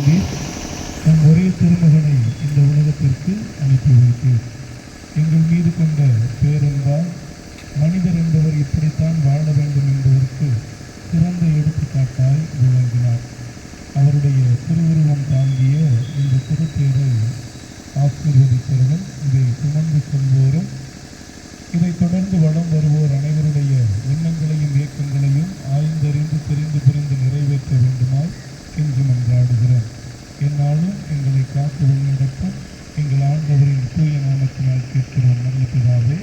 நம் ஒரே திருமகனை இந்த உலகத்திற்கு அனுப்பி வைத்தீர் எங்கள் மீது கொண்ட பேரன்பால் மனிதர் என்பவர் இப்படித்தான் வாழ வேண்டும் என்பதற்கு சிறந்த எடுத்துக்காட்டாய் விளங்கினார். அவருடைய திருவுருவம் தாங்கிய இந்த திருத்தேரை ஆசீர்வதிக்கிறவன் இதை சுமந்து செல்வோரும் இதைத் தொடர்ந்து வளம் வருவோர் அனைவருடைய எண்ணங்களையும் இயக்கங்களையும் ஆய்ந்தறிந்து தெரிந்து புரிந்து நிறைவேற்ற வேண்டுமாய் என்று மன்றாடுகிறோம் என்னாலும் எங்களை காத்து வழிநடத்தும் எங்கள் ஆண்டவரின் தூய நாமத்தினால் கேட்கிறோம். நல்ல பிதாவே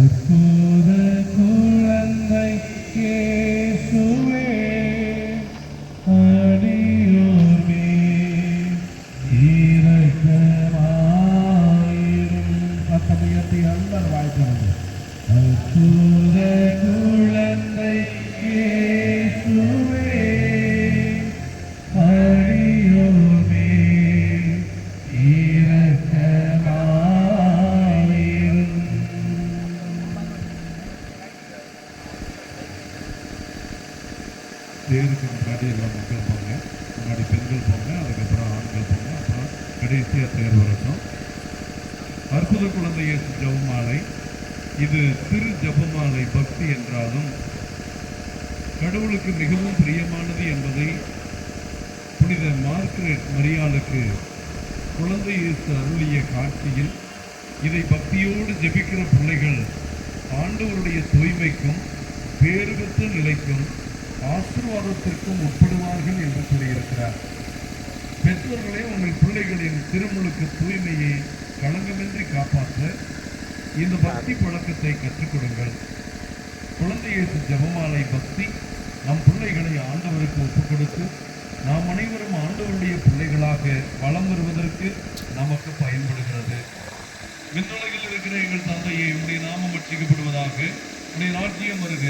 அற்புத குழந்தை தேருக்கு முன்னாடி எல்லா மக்கள் போங்க. முன்னாடி பெண்கள் போங்க அதுக்கப்புறம் ஆண்கள் போங்க. அப்புறம் கடைசியாக தேர் வரட்டும். அற்புத குழந்தை ஜபமாலை ஜெபமாலை இது திரு ஜெபமாலை பக்தி என்றாலும் கடவுளுக்கு மிகவும் பிரியமானது என்பதை புனித மார்க்ரெட் மரியாளுக்கு குழந்தை இயேசு அருளிய காட்சியில் இதை பக்தியோடு ஜெபிக்கிற பிள்ளைகள் ஆண்டவருடைய தூய்மைக்கும் பேருபத்த நிலைக்கும் ஆசீர்வாதத்திற்கும் உட்படுவார்கள் என்று கூறியிருக்கிறார் பெற்றோர்களே உங்கள் பிள்ளைகளின் திருமுழுக்கு தூய்மையை களங்கமின்றி காப்பாற்ற. இந்த பக்தி பழக்கத்தை கற்றுக் கொடுங்கள் குழந்தையேசு ஜபமாலை ஜெபமாலை பக்தி. நம் பிள்ளைகளை ஆண்டவருக்கு ஒப்புக் கொடுத்து நாம் அனைவரும் ஆண்டவருடைய பிள்ளைகளாக வளம் வருவதற்கு நமக்கு பயன்படுகிறது. விண்ணுலகில் இருக்கிற எங்கள் தந்தையை உடைய நாமம் அர்ச்சிக்கப்படுவதாக உடைய ராஜ்யம் வருக.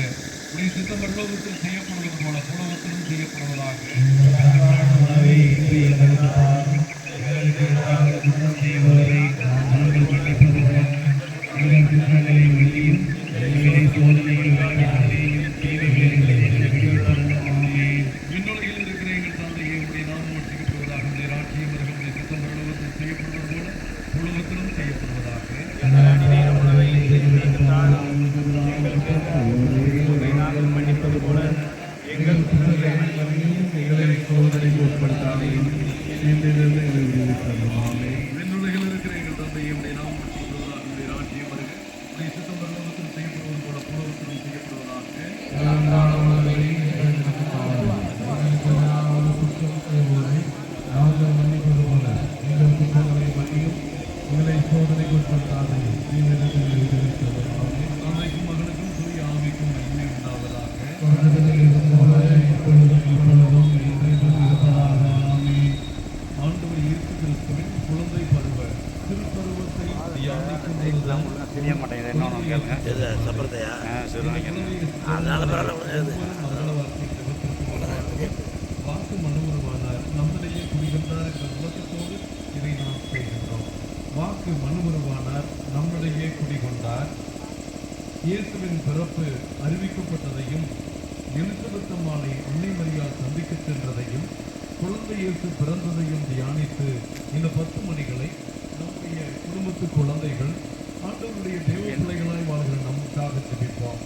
உடைய சித்தம் பரலோகத்தில் செய்யப்படுவது போல புலவத்திலும் செய்யப்படுவதாக உணவை எங்களுக்கு தாரும். குற்றம் நாங்கள் மன்னிப்பது போல எங்கள் குற்றங்களை மன்னியும் எங்களை சோதனையில் விளையாடையும் தீமைகளில் விடுவித்தருளும் ஆமென். விண்ணுலகில் இருக்கிற எங்கள் தந்தையை உடைய நாமம் அர்ச்சிக்கப்படுவதாக உடைய ராஜ்யம் வருக உடைய சித்தம் பரலோகத்தில் செய்யப்படுவது போல புலவத்திலும் செய்யப்படுவதாக அன்றாட நேர உணவை இன்று எங்களுக்கு தாரும். எங்கள் குற்றம் செய்வோரை நாங்கள் மன்னிப்பது போல எங்கள் குற்றங்களை மன்னியும் எங்களை சோதனைக்கு உட்படுத்தாதையும் தீமையிலிருந்து எங்களை விடுவித்தருளும் ஆமென். விண்ணுலகில் இருக்கிற எங்கள் தந்தையை உடைய நாமம் அர்ச்சிக்கப்படுவதாக உடைய ராஜ்யம் வருக உடைய சித்தம் பரலோகத்தில் செய்யப்படுவது போல புலவத்திலும் செய்யப்படுவதாக அன்றாட உணவை எங்களுக்கு தாரும். எங்களுக்கு எதிராக குற்றம் செய்வோரை நாங்கள் மன்னிப்பது போல எங்கள் குற்றங்களை மன்னியும் எங்களை சோதனைக்கு உட்படுத்தாதையும் தீமையிலிருந்து எங்களை விடுவித்தருளும் ஆமென். தந்தைக்கும் மகனுக்கும் தூய ஆவிக்கும் மகிமை உண்டாவதாக தொடக்கத்தில் இருந்தது போல இப்பொழுதும் இப்பொழுதும் என்றென்றும் இருப்பதாக ஆமென். ஆண்டவர் இயேசு கிறிஸ்துவின் குழந்தை பருவ திருப்பருவத்தை தியானிக்கும் பொழுதுதான் தெரிய மாட்டேங்குது என்ன ஒன்று கேளுங்க இது சப்பரத்தையா ஆ சரி வாங்கிக்கிறேன் அதனால பரவாயில்ல முடியாது மங்களவார்த்தை ஜெபத்திற்கு முன்னதாக வாக்கு மனுவுருவானார் நம்மிடையே குடிகொண்டார் என்ற விளக்கத்தோடு இதை நாம் செய்கின்றோம் வாக்கு மனுவுருவானார் நம்மிடையே குடிகொண்டார். இயேசுவின் பிறப்பு அறிவிக்கப்பட்டதையும் எலிசபெத் அம்மாளை அன்னை மரியாள் சந்திக்கச் சென்றதையும் குழந்தை இயேசு பிறந்ததையும் தியானித்து இந்த பத்து மணிகளை நம்முடைய குடும்பத்து குழந்தைகள் ஆண்டவருடைய தேவ பிள்ளைகளாய் வாழ்கிற நமக்காக ஜெபிப்போம்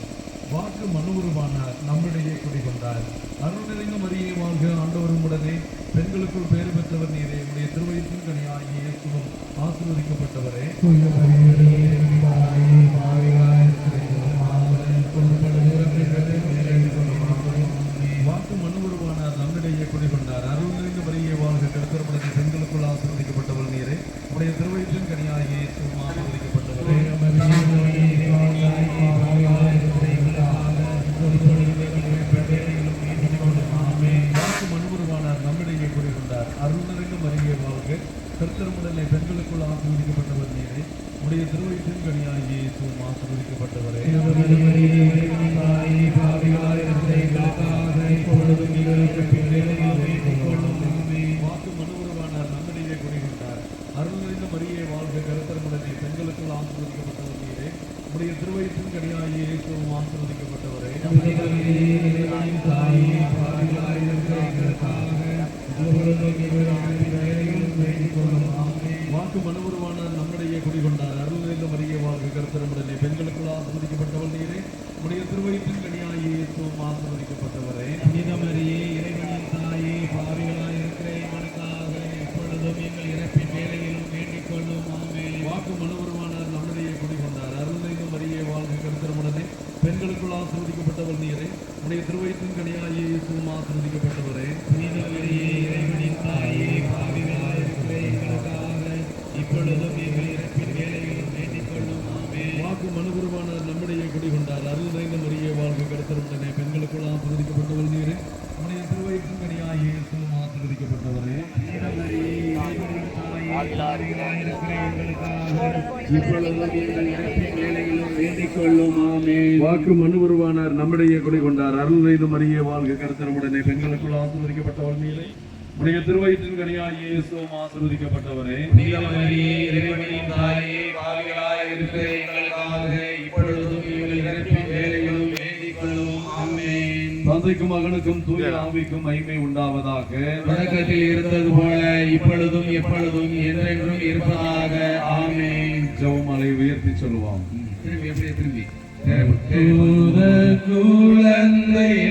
வாக்கு மனுவுருவான நம்மிடையே குடிகொண்டார். அருள் நிறைந்த மரியே வாழ்க ஆண்டவரும் உடனே. பெண்களுக்குள் பேறு பெற்றவர் நீரே. உடைய திருவயிற்றின் கனியாகிய சுகம் ஆசீர்வதிக்கப்பட்டவரே தூய மரியே, தாயே, பாவிகளாய் இருக்கிற எங்கள் மாணவரை இப்பொழுது நேரத்தில் மேலே கொண்டு ஆமென். வாக்கு மனுவுருவானார் நம்மிடையே குடிகொண்டார் அருள் நிறைந்த மரியே வாழ்க திருத்தரப்படத்தை பெண்களுக்குள் ஆசீர்வதிக்கப்பட்டவர் நீரே உடைய திருவயிற்றின் கனியாகிய இயேசுவும் ஆசீர்வதிக்கப்பட்டவரே மரியே, தாயே, பாவிகளாய் இருக்கிற எங்கள் மாணவரை இப்பொழுது நேரத்தில் மேலே கொண்டு கர்த்தருமுடனே பெண்களுக்குள் ஆசீர்வதிக்கப்பட்டவர் நீரே உடைய திருவயிற்றின் கனியாய் இயேசுவும் ஆசீர்வதிக்கப்பட்டவரே வாக்கு மனுவுருவானார் நம்மிடையே குடிகொண்டார் அருள் நிறைந்த மரியே வாழ்க கருத்தரமுடனே பெண்களுக்குள் ஆசீர்வதிக்கப்பட்டவர் நீரே உடைய திருவயிற்றின் கனியாய் இயேசுவும் ஆசீர்வதிக்கப்பட்டவரே வாக்கு மனுவுருவானார் நம்மிடையே குடிகொண்டார் அருள் நிறைந்த மரியே வாழ்க கருத்தரமுடனே பெண்களுக்குள் ஆசீர்வதிக்கப்பட்டவர் நீரே உடைய திருவயிற்றின் கனியாய் இயேசுவும் ஆசீர்வதிக்கப்பட்டவரே புனிதமரியே இறைவனின் தாயே பாவிகளாய் இருக்கிற எங்களுக்காக இப்பொழுதும் எங்கள் இறப்பின் வேலையிலும் வேண்டிக் கொள்ளும் ஆமே வாக்கு மனுவுருவானார் நம்மிடையே குடிகொண்டார் அருள் நிறைந்த மரியே வாழ்க கருத்தரமுடனே பெண்களுக்குள் கொடுத்தவர் நீரே உடைய திருவயிற்றின் கனியாய் இயேசுவும் ஆசீர்வதிக்கப்பட்டவரே புனிதமரியே இறைவனின் தாயே பாவிகளாய் எங்களுக்காக இப்பொழுதும் எங்கள் இறப்பின் வேலையிலும் வேண்டிக் கொள்ளும். ஆமே வாக்கு மனுகுருவானார் நம்மிடையே குடிகொண்டார் அருள் நிறைந்த முறையே வாழ்க்கை கருத்தருடனே பெண்களுக்குள் ஆசீர்வதிக்கப்பட்டவர் நீரே உடைய திருவயிற்றின் கனியாய் இயேசுவும் ஆசீர்வதிக்கப்பட்டவரே வாக்கு மனுகுருவானார் நம்மிடையே குடிகொண்டார் அருள் நிறைந்த மரியே வாழ்க கருத்தருடனே பெண்களுக்குள் ஆசீர்வதிக்கப்பட்டவர் நீரே. உடைய திருவயிற்றின் கனியாய் இயேசுவும் ஆசீர்வதிக்கப்பட்டவரே. புனிதமரியே இறைவனின் தாயே பாவிகளாய் இருக்கிற எங்களுக்காக இப்பொழுதும் தந்தைக்கும் மகனுக்கும் தூய ஆவிக்கும் மகிமை உண்டாவதாக. தொடக்கத்தில் இருந்தது போல இப்பொழுதும் எப்பொழுதும் என்றென்றும் இருப்பதாக. ஆமென். ஜெபமாலை உயர்த்தி சொல்லுவோம். திரும்பி அப்படியே திரும்பி. குழந்தை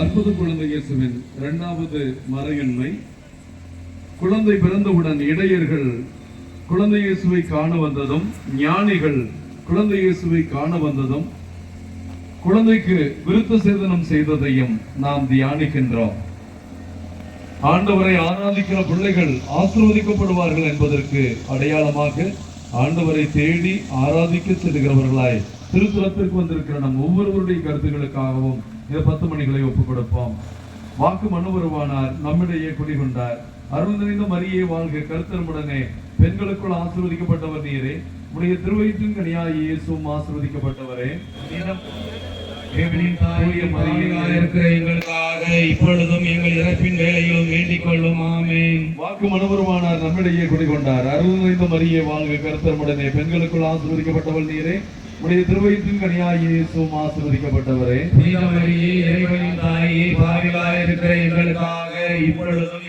அற்புத குழந்தை இயேசுவின் இரண்டாவது மறையின்மை. குழந்தை பிறந்தவுடன் இடையர்கள் குழந்தை இயேசுவை காண வந்ததும் ஞானிகள் குழந்தை இயேசுவை காண வந்ததும் குழந்தைக்கு விருத்த சேதனம் செய்ததையும் நாம் தியானிக்கின்றோம். ஆண்டவரை ஆராதிக்கிற பிள்ளைகள் ஆசிர்வதிக்கப்படுவார்கள் என்பதற்கு அடையாளமாக ஆண்டவரை தேடி ஆராதிக்க செல்கிறவர்களாய் திருத்தலத்திற்கு வந்திருக்கிற நம் ஒவ்வொருவருடைய கருத்துக்களுக்காகவும் இந்த பத்து மணிகளை ஒப்புக் கொடுப்போம். வாக்கு மனு வருவானார் நம்மிடையே குடிகொண்டார். அருள் நிறைந்த மரியே வாழ்க கருத்தருமுடனே பெண்களுக்குள் ஆசிர்வதிக்கப்பட்டவர் நீரே. உடைய திருவயிற்றின் கனியாய் இயேசுவும் ஆசிர்வதிக்கப்பட்டவரே. இருக்கிற எங்களுக்காக இப்பொழுதும் எங்கள் இறப்பின் வேலையிலும் வேண்டிக் கொள்ளும். ஆமென். வாக்கு மனோபரமானார் நம்மிடையே குடிகொண்டார். நிறைந்த மரியே வாழ்க கருத்தருமுடனே பெண்களுக்குள் ஆசீர்வதிக்கப்பட்டவள் நீரே. உடைய திருவயிற்றின் கனியாய் இயேசுவும் ஆசீர்வதிக்கப்பட்டவரே. புனிதமரியே இறைவனின் தாயே பாவிகளாய் இருக்கிற எங்களுக்காக இப்பொழுதும்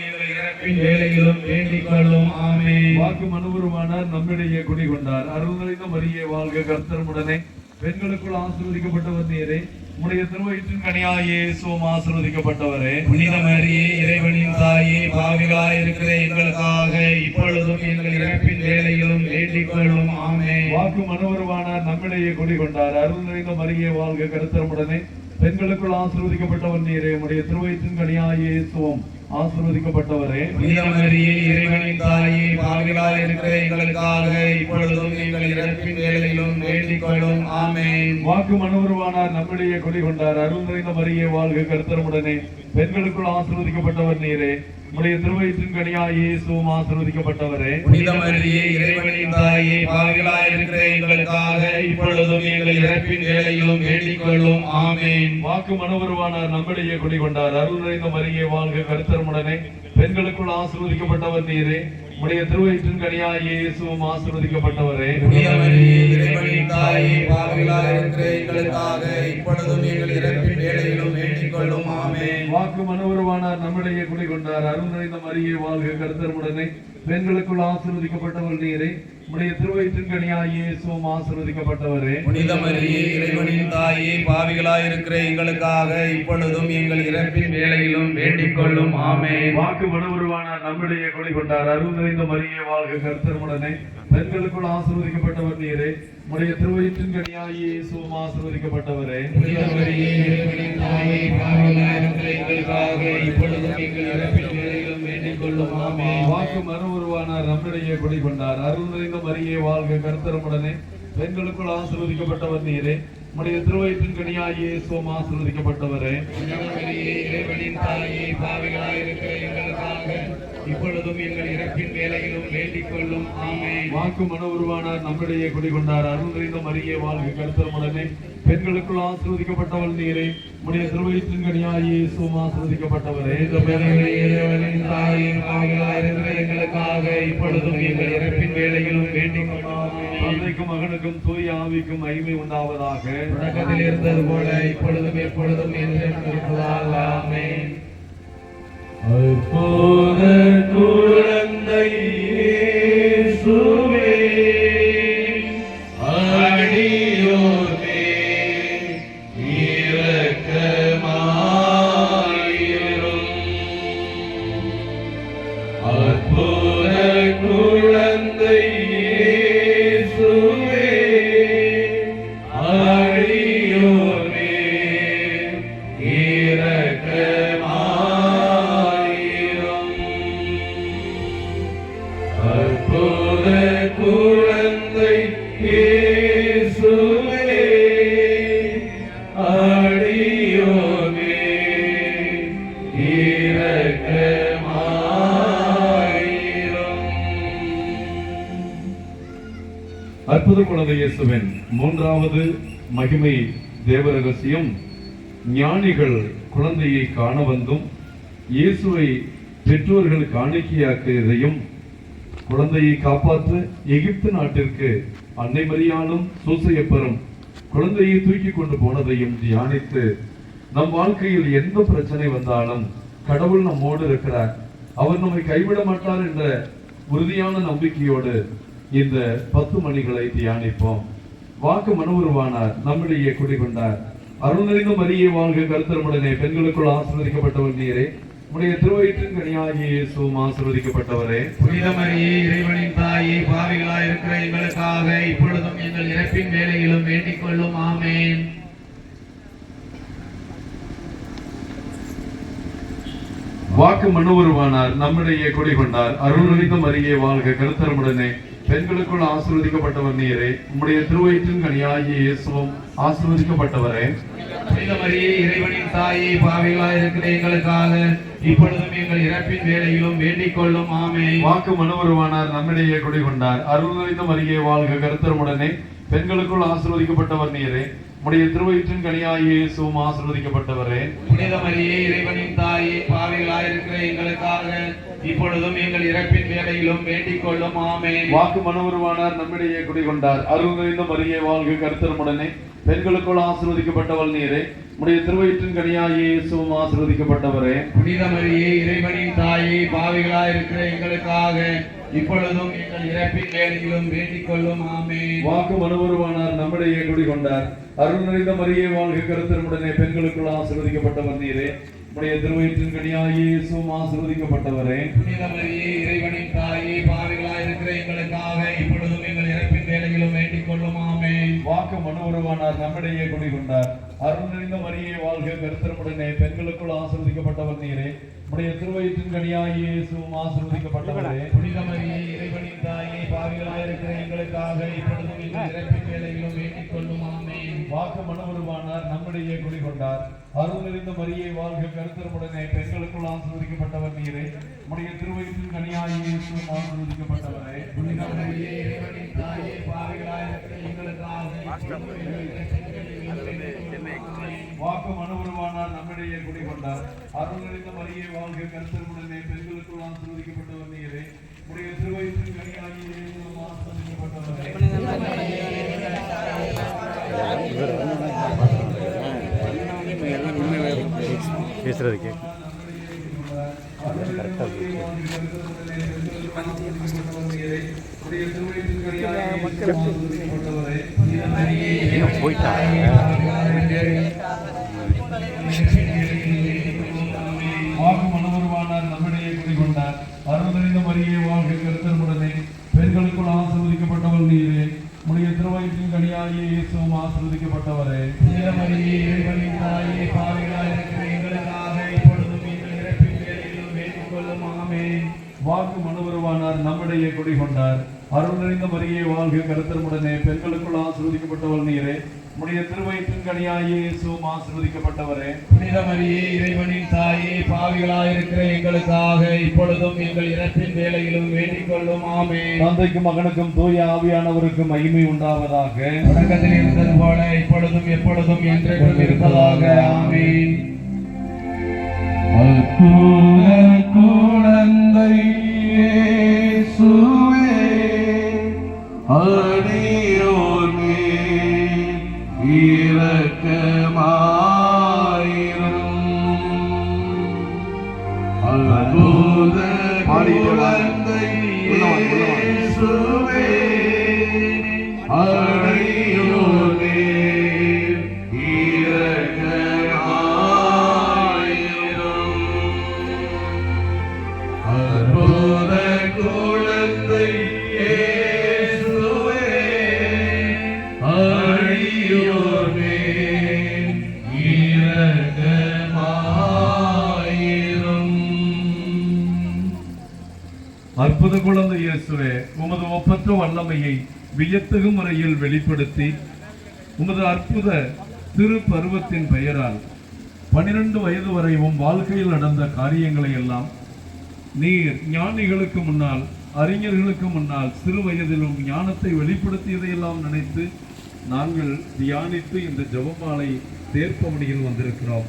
வேலையிலும் வேண்டிக் கொள்ளும். ஆமென். வாக்கு மனோபரமானார் நம்மிடையே குடிகொண்டார். அருள் நிறைந்த மரியே வாழ்க கருத்தருமுடனே பெண்களுக்குள் ஆசீர்வதிக்கப்பட்டவர் நீரே உடைய திருவயிற்றின் கனியாய் இயேசுவும் ஆசீர்வதிக்கப்பட்டவரே. புனிதமரியே இறைவனின் தாயே பாவிகளாய் இருக்கிற எங்களுக்காக இப்பொழுதும் எங்கள் இறப்பின் வேலையிலும் வேண்டிக் கொள்ளும். ஆமென். வாக்கு மனோபரமானார் நம்மிடையே குடிகொண்டார். அருள் நிறைந்த மரியே வாழ்க கருத்தருமுடனே. பெண்களுக்குள் ஆசீர்வதிக்கப்பட்டவர் நீரே உடைய திருவயிற்றின் கனியாய் இயேசுவும் ஆசீர்வதிக்கப்பட்டவரே. புனிதமரியே இறைவனின் தாயே பாவிகளாய் இருக்கிற எங்களுக்காக இப்பொழுதும் எங்கள் இறப்பின் வேலையிலும் வேண்டிக் கொள்ளும். ஆமென். வாக்கு மனோருவானார் நம்மிடையே குடிகொண்டார். அருள் நிறைந்த மரியே வாழ்க கருத்தரமுடனே. பெண்களுக்குள் ஆசீர்வதிக்கப்பட்டவர் நீரே. உடைய திருவயிற்றின் கனியாய் ஆசீர்வதிக்கப்பட்டவரே. புனிதமரியே இறைவனின் தாயே பாவிகளாய் இருக்கிற எங்களுக்காக இப்பொழுதும் எங்கள் இறப்பின் வேலையிலும் வேண்டிக் கொள்ளும் ஆமென். வாக்கு மனோருவானார் நம்மிடையே குடிகொண்டார். அருள் நிறைந்த மரியே வாழ்க கருத்தரமுடனே. பெண்களுக்குள் ஆசீர்வதிக்கப்பட்டவர் நீரே. உடைய திருவயிற்றின் கனியாய் இயேசுவும் ஆசீர்வதிக்கப்பட்டவரே. புனிதமரியே இறைவனின் தாயே பாவிகளாய் இருக்கிற எங்களுக்காக இப்பொழுதும் எங்கள் இறப்பின் வேலையிலும் வேண்டிக் ஆமென். வாக்கு மனோருவானார் நம்மிடையே குடிகொண்டார். அருள் நிறைந்த மரியே வாழ்க கருத்தருமுடனே. பெண்களுக்குள் ஆசீர்வதிக்கப்பட்டவர் நீரே. உடைய இயேசுவும் ஆசீர்வதிக்கப்பட்டவரே. புனித மரியே இறைவனின் தாயே பாவிகளாயிருக்கிற எங்களுக்காக இப்பொழுதும் எங்கள் இறப்பின் வேளையிலும் வேண்டிக் கொள்ளும். ஆமென். வாக்கு மனவுருவானார் நம்மிடையே குடிகொண்டார். அருள் நிறைந்த மரியே வாழ்க கருத்தருமுடனே. பெண்களுக்குள் ஆசீர்வதிக்கப்பட்டவர் நீரே. உடைய திருவயிற்றின் கனியாய் இயேசுவும் ஆசீர்வதிக்கப்பட்டவரே. வாக்கு மறு உருவானார் நம்மிடையே குடிகொண்டார். அருள் நிறைந்த மரியே வாழ்க கருத்தரமுடனே பெண்களுக்குள் ஆசீர்வதிக்கப்பட்டவர் நீரே. உடைய திருவயிற்றின் கனியாகிய சோம் இறைவனின் தாயே பாவிகளாயிருக்கிற எங்களுக்காக இப்பொழுதும் எங்கள் இறப்பின் வேளையிலும் வேண்டிக் கொள்ளும். ஆமென். வாக்கு மன உருவானார் நம்மிடையே குடிகொண்டார். அருள் நிறைந்த மரியே வாழ்க கருத்தரமுடனே பெண்களுக்குள் ஆசீர்வதிக்கப்பட்டவள் நீரே. உடைய திருவயிற்றின் கனியாகிய சோம் ஆசீர்வதிக்கப்பட்டவரே இறைவனின் தாயே எங்களுக்காக இப்பொழுதும் எங்கள் இறப்பின் வேளையிலும் வேண்டிக் கொள்ளும். மகனுக்கும் தூய ஆவிக்கும் மகிமை உண்டாவதாக. தொடக்கத்தில் இருந்தது போல இப்பொழுதும் எப்பொழுதும் என்றும் இருப்பதாக ஆமென் அற்புத குழந்தை இயேசுவே, அடியோரே இரக்கமாயிரும். அற்புத குழந்தை மகிமை தேவரகசியம் ஞானிகள் குழந்தையை காண வந்தும் இயேசுவை பெற்றோர்கள் காணிக்கையாக்கியதையும் குழந்தையை காப்பாற்ற எகிப்து நாட்டிற்கு அன்னை மரியாலும் சூசையப்பரும் குழந்தையை தூக்கி கொண்டு போனதையும் தியானித்து நம் வாழ்க்கையில் எந்த பிரச்சனை வந்தாலும் கடவுள் நம்மோடு இருக்கிறார். அவர் நம்மை கைவிட மாட்டார் என்ற உறுதியான நம்பிக்கையோடு இந்த பத்து மணிகளை தியானிப்போம். வாக்கு மனோருவானார் நம்மிடையே குடிகொண்டார். அருள் நிறைந்த மரியே வாழ்க கருத்தரமுடனே பெண்களுக்குள் ஆசீர்வதிக்கப்பட்டவர் நீரே. உடைய திருவயிற்றின் கனியாகிய இயேசுவும் ஆசீர்வதிக்கப்பட்டவரே. புனித மரியே இறைவனின் தாயே பாவிகளாயிருக்கிற எங்களுக்காக இப்பொழுதும் எங்கள் இறப்பின் வேளையிலும் வேண்டிக் கொள்ளும். ஆமென். வாக்கு மனுவுருவானார் நம்மிடையே குடிகொண்டார். அருள் நிறைந்த மரியே வாழ்க கருத்தரமுடனே. பெண்களுக்குள் ஆசீர்வதிக்கப்பட்டவர் நீரே. உம்முடைய திருவயிற்றின் கனியாகிய இயேசுவும் ஆசீர்வதிக்கப்பட்டவரே. இறைவனின் தாயே பாவிகளாயிருக்கிற எங்களுக்காக இப்பொழுதும் எங்கள் இறப்பின் வேளையிலும் வேண்டிக் கொள்ளும். ஆமென். வாக்கு மனுவருவானார் நம்மிடையே குடிகொண்டார். அருள் நிறைந்த மரியே வாழ்க கருத்தரமுடனே பெண்களுக்குள் ஆசீர்வதிக்கப்பட்டவர் நீரே. உடைய திருவயிற்றின் கனியாகிய இயேசுவும் ஆசீர்வதிக்கப்பட்டவரே. புனித மரியே இறைவனின் தாயே பாவிகளாயிருக்கிற எங்களுக்காக இப்பொழுதும் எங்கள் இறப்பின் வேளையிலும் வேண்டிக் கொள்ளும். ஆமென். வாக்கு மனுவருவானார் நம்மிடையே குடிகொண்டார். அருள் நிறைந்த மரியே வாழ்க கருத்தரமுடனே. பெண்களுக்குள் ஆசீர்வதிக்கப்பட்டவள் நீரே. உடைய திருவயிற்றின் கனியாகிய இயேசுவும் ஆசீர்வதிக்கப்பட்டவரே. புனித மரியே இறைவனின் தாயே பாவிகளாயிருக்கிற எங்களுக்காக இப்பொழுதும் எங்கள் இறப்பின் வேளையிலும் வேண்டிக் கொள்ளும். ஆமென். வாக்கு மனுவருவானார் நம்மிடையே குடிகொண்டார் அருள் நிறைந்த மரியே வாழ்க கருத்தரமுடனே பெண்களுக்குள் ஆசீர்வதிக்கப்பட்டவர் நீரே. உடைய திருவயிற்றின் கனியாகிய இயேசுவும் ஆசீர்வதிக்கப்பட்டவரே. புனித மரியே இறைவனின் தாயே பாவிகளாயிருக்கிற எங்களுக்காக இப்பொழுதும் எங்கள் இறப்பின் வேளையிலும் வேண்டிக் கொள்ளும். ஆமென். வாக்கு மனுவருவானார் நம்மிடையே குடிகொண்டார் அருள் நிறைந்த மரியே வாழ்க கருத்தரமுடனே பெண்களுக்குள் ஆசீர்வதிக்கப்பட்டவர் நீரே. உடைய திருவயிற்றின் கனியாகிய இயேசுவும் ஆசீர்வதிக்கப்பட்டவரே. புனித மரியே இறைவனின் தாயே பாவிகளாயிருக்கிற எங்களுக்காக இப்பொழுதும் எங்கள் இறப்பின் வேளையிலும் வேண்டிக் கொள்ளும். ஆமென். வாக்கு மனுவருவானார் நம்மிடையே குடிகொண்டார் அருள் நிறைந்த மரியே வாழ்க கருத்தரமுடனே பெண்களுக்குள் ஆசீர்வதிக்கப்பட்டவர் நீரே. உடைய திருவயிற்றின் கனியாகிய இயேசுவும் ஆசீர்வதிக்கப்பட்டவரே. புனித மரியே இறைவனின் தாயே பாவிகளாயிருக்கிற எங்களுக்காக வாக்கு மனுவருவானார் நம்மிடையே குடிகொண்டார். அருள் நிறைந்த மரியே வாழ்க கருத்தரமுடனே பெண்களுக்குள் ஆசீர்வதிக்கப்பட்டவர் நீரே. உடைய திருவயிற்றின் கனியாகிய பேசுறதுக்கு வாக்கு உடைய திருவயிற்றின் கனியாகிய இயேசுவும் ஆசீர்வதிக்கப்பட்டவரே. புனித மரியே இறைவனின் தாயே பாவிகளாய் இருக்கிற எங்களுக்காக இப்பொழுதும் எங்கள் இறப்பின் வேளையிலும் வேண்டிக் கொள்ளும். ஆமென். தந்தைக்கும் மகனுக்கும் தூய ஆவியானவருக்கும் மகிமை உண்டாவதாக. தொடக்கத்தில் இருந்தது போல இப்பொழுதும் எப்பொழுதும் என்றென்றும் இருப்பதாக. அற்புத குழந்தை இயேசுவே, அடியோர் இரக்கமாயிரும். அற்புத குழந்தை இயேசுவே உமது ஒப்பற்ற வல்லமையை வியத்தகு முறையில் வெளிப்படுத்தி உமது அற்புத திரு பருவத்தின் பெயரால் பனிரெண்டு வயது வரை உம் வாழ்க்கையில் நடந்த காரியங்களை எல்லாம் நீர் ஞானிகளுக்கு முன்னால் அறிஞர்களுக்கு முன்னால் சிறு வயதிலும் ஞானத்தை வெளிப்படுத்தியதையெல்லாம் நினைத்து நாங்கள் தியானித்து இந்த ஜெபமாலை தேர்ப்பவனியில் வந்திருக்கிறோம்.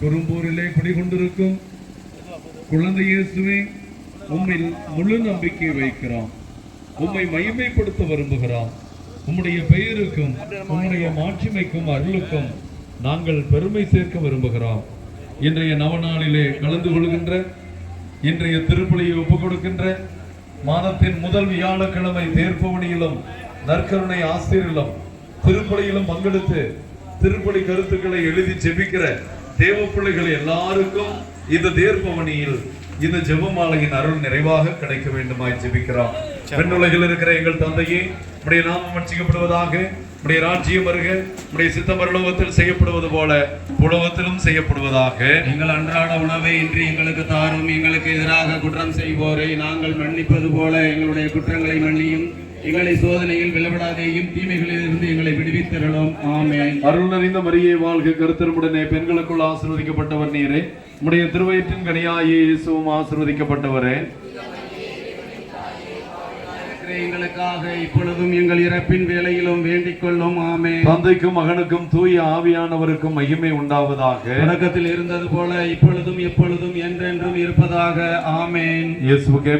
குறும்பூரிலே குடிகொண்டிருக்கும் குழந்தை இயேசுவே உம்மில் முழு நம்பிக்கை வைக்கிறோம் உம்மை மகிமைப்படுத்த விரும்புகிறோம் உம்முடைய பெயருக்கும் உம்முடைய மாட்சிமைக்கும் அருளுக்கும் நாங்கள் பெருமை சேர்க்க விரும்புகிறோம். இன்றைய நவநாளிலே கலந்து கொள்கின்ற இன்றைய திருப்பலியை ஒப்புக் கொடுக்கின்ற மாதத்தின் முதல் வியாழக்கிழமை தேர்ப்பவனியிலும் நற்கருணை ஆசிரியரிலும் திருப்பலியிலும் பங்கெடுத்து திருப்பலி கருத்துக்களை எழுதி ஜெபிக்கிற தேவ பிள்ளைகள் எல்லாருக்கும் இந்த தேர்ப்பவனியில் இந்த ஜெபமாலையின் அருள் நிறைவாக கிடைக்க வேண்டுமாய் ஜெபிக்கிறோம். பெண்ணுலகில் இருக்கிற எங்கள் தந்தையே உடைய நாமம் வச்சிக்கப்படுவதாக உடைய ராஜ்யம் வருக உடைய சித்தம் பரலோகத்தில் செய்யப்படுவது போல உலகத்திலும் செய்யப்படுவதாக. எங்கள் அன்றாட உணவை இன்று எங்களுக்கு தாரும் எங்களுக்கு எதிராக குற்றம் செய்வோரை நாங்கள் மன்னிப்பது போல எங்களுடைய குற்றங்களை மன்னியும். எங்களை சோதனையில் விளவிடாதேயும் தீமைகளில் இருந்து எங்களை விடுவித்திரளும். ஆமென். அருள் நிறைந்த மரியே வாழ்க கருத்தருமுடனே பெண்களுக்குள் ஆசீர்வதிக்கப்பட்டவர் நீரே. உடைய திருவயிற்றின் கனியாயே இயேசுவும் ஆசீர்வதிக்கப்பட்டவரே. எங்களுக்காக இப்பொழுதும் எங்கள் இறப்பின் வேளையிலும் வேண்டிக் கொள்ளும். ஆமென். தந்தைக்கும் மகனுக்கும் தூய ஆவியானவருக்கும் மகிமை உண்டாவதாக. தொடக்கத்தில் இருந்தது போல இப்பொழுதும் எப்பொழுதும் என்றென்றும் இருப்பதாக. ஆமென். இயேசுவுக்கே